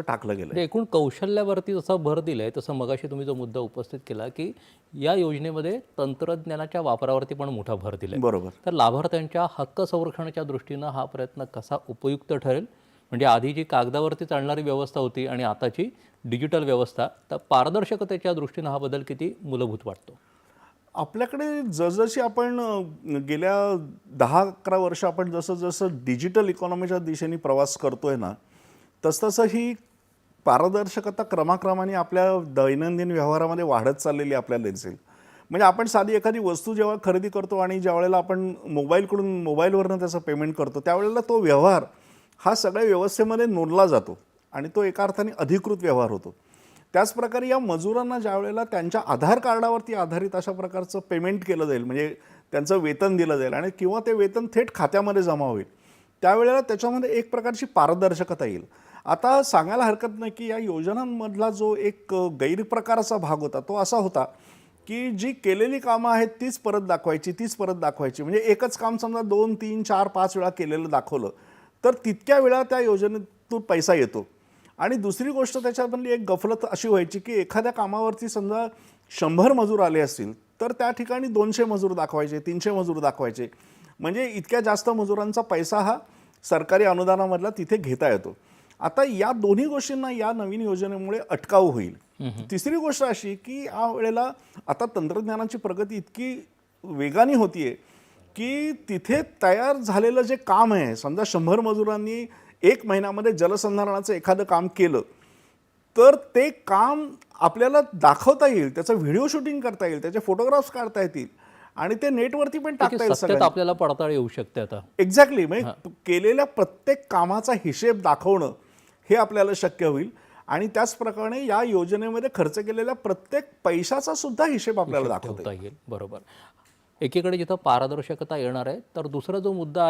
टाकलं गेलं एकूण कौशल्यावरती जसा भर दिलाय तसं मगाशी तुम्ही जो मुद्दा उपस्थित केला की या योजनेमध्ये तंत्रज्ञानाच्या वापरावरती पण मोठा भर दिलाय. बरोबर. तर लाभार्थ्यांच्या हक्क संरक्षणाच्या दृष्टीनं हा प्रयत्न कसा उपयुक्त ठरेल? म्हणजे आधी जी कागदावरती चालणारी व्यवस्था होती आणि आताची डिजिटल व्यवस्था तर पारदर्शकतेच्या दृष्टीनं हा बदल किती मूलभूत वाटतो? आपल्याकडे जसजशी आपण गेल्या दहा अकरा वर्ष आपण जसं जसं डिजिटल इकॉनॉमीच्या दिशेने प्रवास करतोय ना तसतसं ही पारदर्शकता क्रमाक्रमाने आपल्या दैनंदिन व्यवहारामध्ये वाढत चाललेली आपल्याला दिसेल. म्हणजे आपण साधी एखादी वस्तू जेव्हा खरेदी करतो आणि ज्या वेळेला आपण मोबाईलकडून मोबाईलवरनं त्याचं पेमेंट करतो त्यावेळेला तो व्यवहार हा सगळ्या व्यवस्थेमध्ये नोंदला जातो आणि तो एका अर्थाने अधिकृत व्यवहार होतो. त्याचप्रकारे या मजुरांना ज्या वेळेला त्यांच्या आधार कार्डावरती आधारित अशा प्रकारचं पेमेंट केलं जाईल म्हणजे त्यांचं वेतन दिलं जाईल आणि किंवा ते वेतन थेट खात्यामध्ये जमा होईल त्यावेळेला त्याच्यामध्ये एक प्रकारची पारदर्शकता येईल. आता सांगायला हरकत नाही की या योजनांमधला जो एक गैरप्रकाराचा भाग होता तो असा होता की जी केलेली कामं आहेत तीच परत दाखवायची तीच परत दाखवायची. म्हणजे एकच काम समजा दोन तीन चार पाच वेळा केलेलं दाखवलं तर तितक्या वेळा त्या योजनेतून पैसा येतो. आणि दुसरी गोष्ट त्याच्यामधली एक गफलत अशी व्हायची की एखाद्या कामावरती समजा शंभर मजूर आले असतील तर त्या ठिकाणी दोनशे मजूर दाखवायचे तीनशे मजूर दाखवायचे. म्हणजे इतक्या जास्त मजुरांचा पैसा हा सरकारी अनुदानामधला तिथे घेता येतो. आता या दोन्ही गोष्टींना या नवीन योजनेमुळे अटकाव होईल. तिसरी गोष्ट अशी की या वेळेला आता तंत्रज्ञानाची प्रगती इतकी वेगाने होतीये की तिथे तयार झालेलं जे काम आहे समजा शंभर मजुरांनी एक महिन्यामध्ये जलसंधारणाचं एखादं काम केलं तर ते काम आपल्याला दाखवता येईल त्याचं व्हिडिओ शूटिंग करता येईल त्याचे फोटोग्राफ्स काढता येतील आणि ते नेटवरती पण टाकता येईल सत्यात आपल्याला पडताळ येऊ शकते आता. एक्झॅक्टली म्हणजे केलेल्या प्रत्येक कामाचा हिशेब दाखवणं हे आपल्याला शक्य होईल. आणि त्याचप्रमाणे या योजनेमध्ये खर्च केलेल्या प्रत्येक पैशाचा सुद्धा हिशेब आपल्याला दाखवता येईल. ठेवता येईल. बरोबर. एकीकडे जिथं पारदर्शकता येणार आहे तर दुसरा जो मुद्दा आहे